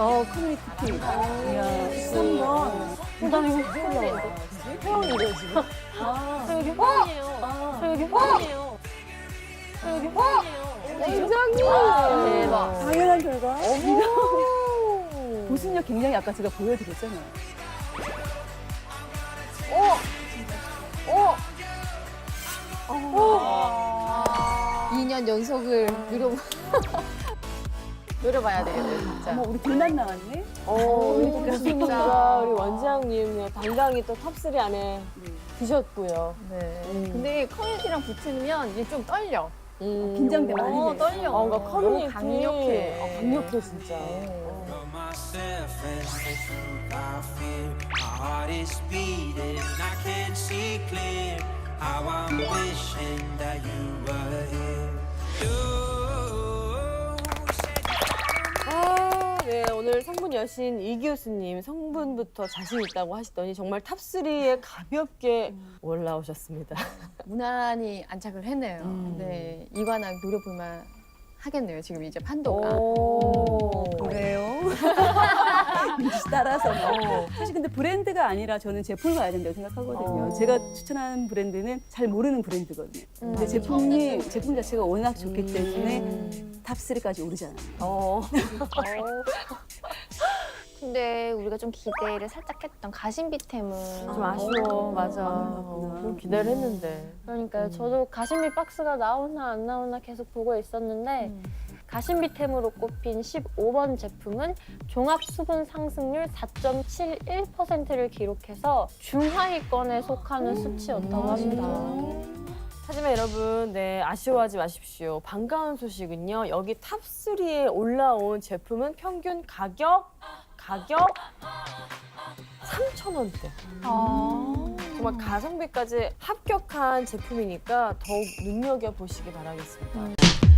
어, 커뮤니티 피. 이야, 13번. 나 이거 태연인데? 태연이래 지금? 저 여기 호연이에요. 저 여기 호연이에요. 저 여기 호연이에요. 굉장히 대박. 당연한 결과. 보습력 굉장히 아까 제가 보여드렸잖아요. 아. 2년 연속을 누려 노려봐야 되겠네 진짜. 어머, 우리 둘만 나왔네? 어, 우리 진짜. 교수님과 우리 원장님 당당히 또 탑3 안에 드셨고요. 네. 음. 근데 커뮤니티랑 붙으면 이게 좀 떨려. 음. 긴장돼, 많이 어, 돼. 떨려. 아, 뭔가 커뮤니티. 너무 강력해. 아, 강력해, 진짜. myself and the truth I fear. My heart is beating, I can't see clear. How I'm wishing that you were here. 오늘 성분 여신 이 교수님 성분부터 자신 있다고 하시더니 정말 탑 3에 가볍게 올라오셨습니다. 무난히 안착을 했네요. 음. 네. 이관왕 노려볼만 하겠네요. 지금 이제 판도가. 오. 그래요? 민지 씨 따라서. 사실 근데 브랜드가 아니라 저는 제품을 봐야 된다고 생각하거든요. 어. 제가 추천하는 브랜드는 잘 모르는 브랜드거든요. 근데 제품이, 제품 자체가 워낙 좋기 때문에 탑3까지 오르잖아요. 어. 근데 우리가 좀 기대를 살짝 했던 가심비템은 좀 아쉬워. 맞아. 그렇구나. 좀 기대를 했는데. 그러니까요. 저도 가심비 박스가 나오나 안 나오나 계속 보고 있었는데 가심비템으로 꼽힌 15번 제품은 종합 수분 상승률 4.71%를 기록해서 중하위권에 속하는 수치였다고 합니다. 하지만 여러분, 네, 아쉬워하지 마십시오. 반가운 소식은요. 여기 탑3에 올라온 제품은 평균 가격, 가격 3,000원대. 정말 가성비까지 합격한 제품이니까 더욱 눈여겨보시기 바라겠습니다.